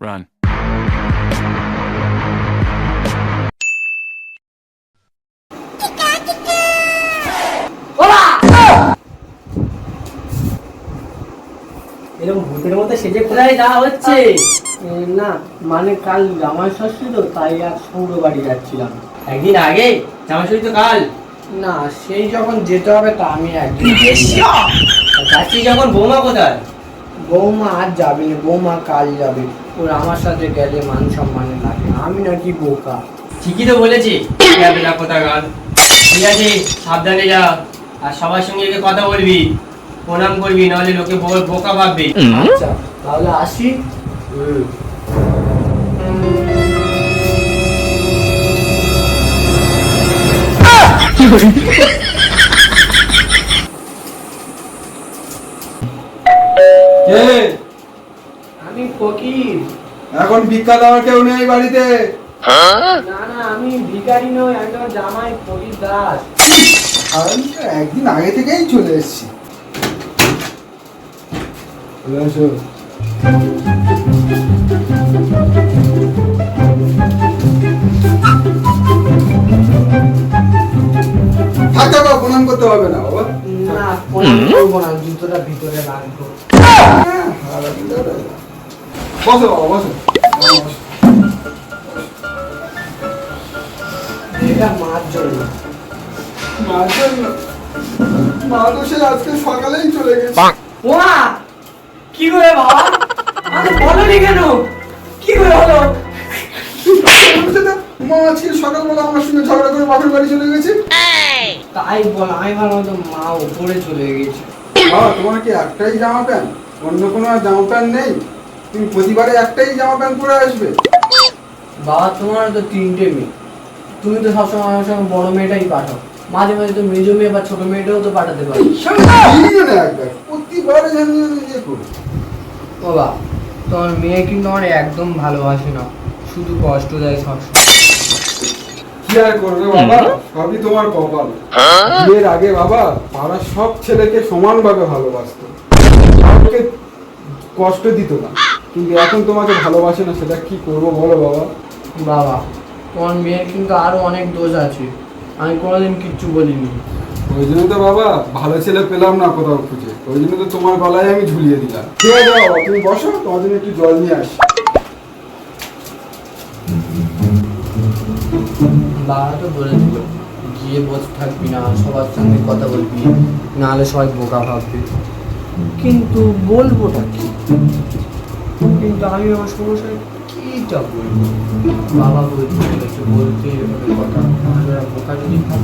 Run. এরকম ভূতের মতো সেজে কোথায় যাওয়া হচ্ছে? না মানে কাল জামাই ষষ্ঠী তো তাই আর সৌর বাড়ি যাচ্ছিলাম। একদিন আগে? জামা ষষ্ঠী তো কাল? না সেই যখন যেতে হবে তা আমি একদিন যাচ্ছি যখন বৌমা কোথায়? বৌমা আর যাবে না বৌমা কাল যাবে। ওর আমার সাথে গেলে মান সম্মানে লাগে। আমি নাকি বোকা। ঠিকই তো বলেছি। না কোথা গান ঠিক আছে সাবধানে যা। আর সবার সঙ্গে গিয়ে কথা বলবি। প্রণাম করবি নাহলে লোকে বোকা ভাববে। আচ্ছা তাহলে আসি? হুম। কে ফকির। এখন ভিক্ষা দেওয়ার কেউ নেই বাড়িতে। না না আমি ভিখারি নই আমি তোমার জামাই ফকির দাস। আমি তো একদিন আগে থেকেই চলে এসেছি। থাক প্রণাম করতে হবে না বাবা। না প্রণাম করব না জুতোটা ভিতরে রাখব। হ্যাঁ, বসো বাবা বসো। এটা মার জন্য। মার জন্য? মা তো সে আজকে সকালেই চলে গেছে। ওমা কি করে বাবা? আমাকে বলনি কেন? কি করে হলো? মা আজকে সকালবেলা আমার সঙ্গে ঝগড়া করে বাপের বাড়ি চলে গেছে। তাই বল আমি ভাবলাম তো মা উপরে চলে গেছে। বাবা তোমার কি একটাই জামা প্যান্ট? অন্য কোনো জামা প্যান্ট নেই? তুমি প্রতিবারে একটাই জামা প্যান্ট পরে আসবে? বাবা তোমার তো তিনটে মেয়ে। তুমি তো সবসময় আমার সঙ্গে বড় মেয়েটাই পাঠাও। মাঝে মাঝে তো মেজো মেয়ে বা ছোট মেয়েটাও তো পাঠাতে পারো। তিনজনে একবার। প্রতিবারে জানি করো বাবা তোমার মেয়ে কিন্তু আমার একদম ভালোবাসে না। শুধু কষ্ট দেয় সবসময়। কি আর করবে বাবা? সবই তোমার কপাল। বিয়ের আগে বাবা পাড়ার সব ছেলেকে সমানভাবে ভালোবাসতো। কাউকে কষ্ট দিত না। কিন্তু এখন তোমাকে ভালোবাসে না সেটা কি করব বলো বাবা? বাবা তোমার মেয়ের কিন্তু আরও অনেক দোষ আছে। আমি কোনোদিন কিচ্ছু বলিনি। ওই জন্য তো বাবা ভালো ছেলে পেলাম না কোথাও খুঁজে। ওই জন্য তো তোমার গলায় আমি ঝুলিয়ে দিলাম। ঠিক আছে বাবা তুমি বসো তোমার জন্য একটু জল নিয়ে আসি। বাবা তো বলেছিল গিয়ে বসে থাকবি না সবার সঙ্গে কথা বলবি নাহলে সবাই বোকা ভাববে। কিন্তু বলবোটা কি? কিন্তু আমি আমার সমস্যায় কিটা বলব? বাবা বলেছে? বলতে এভাবে কথা নাহলে বোকা যদি তো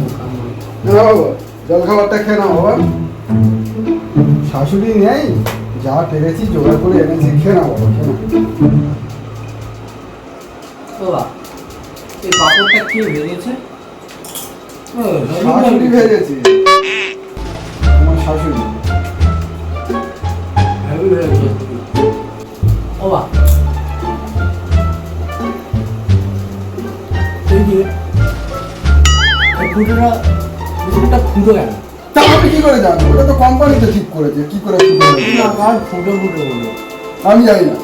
বোকা বাবা জল খাবারটা খেয়ে নাও বাবা। শাশুড়ি নেই যা পেরেছি জোগাড় করে এনেছি খেয়ে নাও বাবা বাবা এই পাপড়টা কে ভেজেছে? শাশুড়ি ভেজেছি। আমার শাশুড়ি। হেভি ভেজেছে। ও বা এই যে এই ফুটোটা ফুটোটা ফুটো কেন? তা আমি কি করে জানব? ওটা তো কোম্পানিতে ঠিক করেছে। কি করে কি করে ফুটো ফুটো হলো আমি জানি না।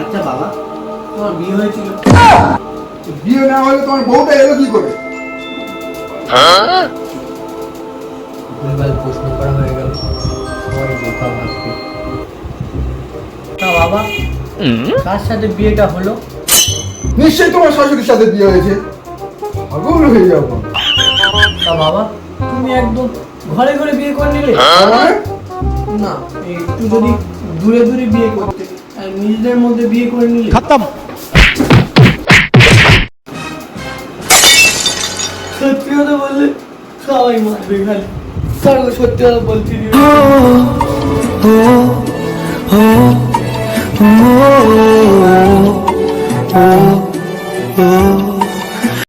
আচ্ছা বাবা তোমার বিয়ে হয়েছিল? বিয়ে না হলে তোমার বউটা এলো কি করে? ভুলভাল বাবা। কার সাথে বিয়েটা হলো। নিশ্চয়ই তোমার শাশুড়ির সাথে বিয়ে হয়েছে। পাগল হয়ে যাব তা বাবা তুমি একদম ঘরে ঘরে বিয়ে করে নিলে? মানে? না একটু যদি দূরে দূরে বিয়ে করতে। আর নিজেদের মধ্যে বিয়ে করে নিলে? সত্যি কথা বললে সবাই মারবে খালি। সত্যি কথা বলছি oh, oh, oh.